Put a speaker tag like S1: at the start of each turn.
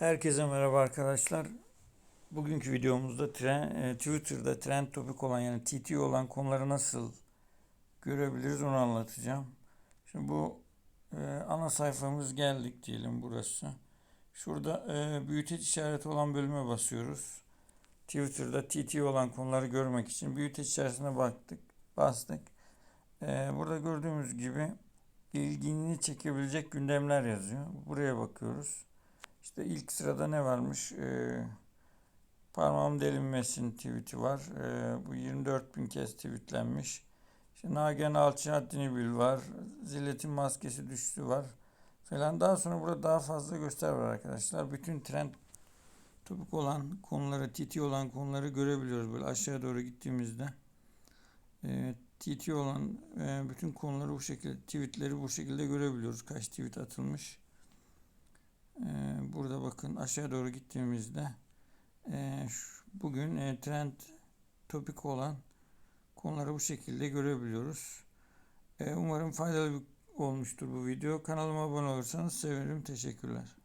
S1: Herkese merhaba arkadaşlar. Bugünkü videomuzda tren, e, Twitter'da trend topik olan yani TT olan konuları nasıl görebiliriz onu anlatacağım. Şimdi bu e, ana sayfamız geldik diyelim burası. Şurada e, büyüteç işareti olan bölüme basıyoruz. Twitter'da TT olan konuları görmek için büyüteç işaretine baktık, bastık. E, burada gördüğümüz gibi ilgini çekebilecek gündemler yazıyor. Buraya bakıyoruz. İşte ilk sırada ne varmış? Ee, parmağım delinmesin tweet'i var. Ee, bu 24 bin kez tweetlenmiş. İşte Alçı haddini bil var. Zilletin maskesi düştü var. Falan. Daha sonra burada daha fazla göster var arkadaşlar. Bütün trend topik olan konuları, TT olan konuları görebiliyoruz. Böyle aşağı doğru gittiğimizde. E, TT olan e, bütün konuları bu şekilde, tweetleri bu şekilde görebiliyoruz. Kaç tweet atılmış. Burada bakın aşağı doğru gittiğimizde e, şu- bugün e, trend topik olan konuları bu şekilde görebiliyoruz. E, Umarım faydalı olmuştur bu video. Kanalıma abone olursanız sevinirim. Teşekkürler.